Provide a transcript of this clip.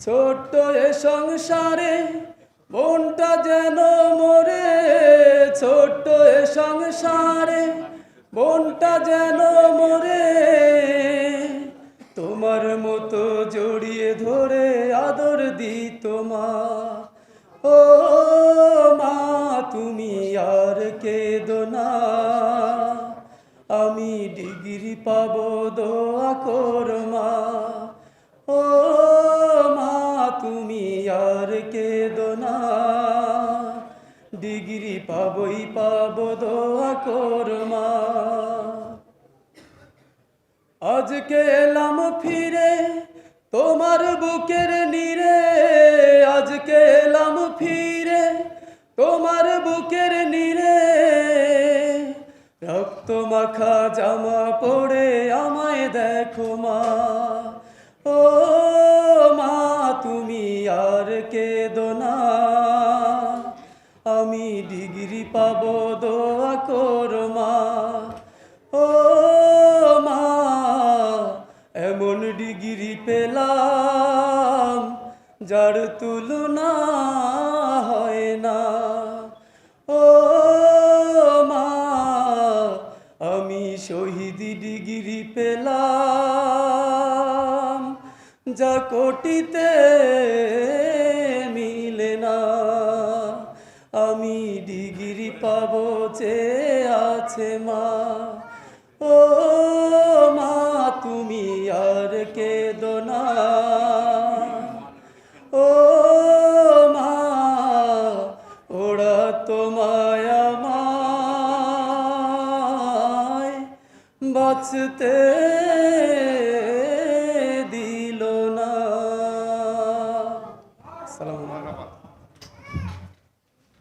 ছোট্ট এ সংসারে, মনটা যেন মরে। ছোট্ট এ সংসারে, মনটা যেন মরে। তোমার মতো জড়িয়ে ধরে আদর দি তোমা ও মা, তুমি আর কেঁদো না। আমি ডিগ্রি পাবো, দোয়া কর আর কেঁদো না। ডিগ্রি পাবই পাবো, দোয়া কর মা। আজকে এলাম ফিরে তোমার বুকের নীরে। আজকে এলাম ফিরে তোমার বুকের নীরে। রক্ত মাখা জামা পড়ে আমায় দেখো মা। ও কেঁদো না আমি ডিগ্রি পাব দোয়া কর মা। ও মা, এমন ডিগ্রি পেলাম যার তুলনা হয় না। ও মা, আমি শহীদ ডিগ্রি পেলাম যা কোটিতে মিলে না। আমি ডিগ্রি পাব যে আছে মা। ও মা, তুমি আর কেঁদো না। ও মা, ওরা তোমায় আমায় বাঁচতে দিল না সালাম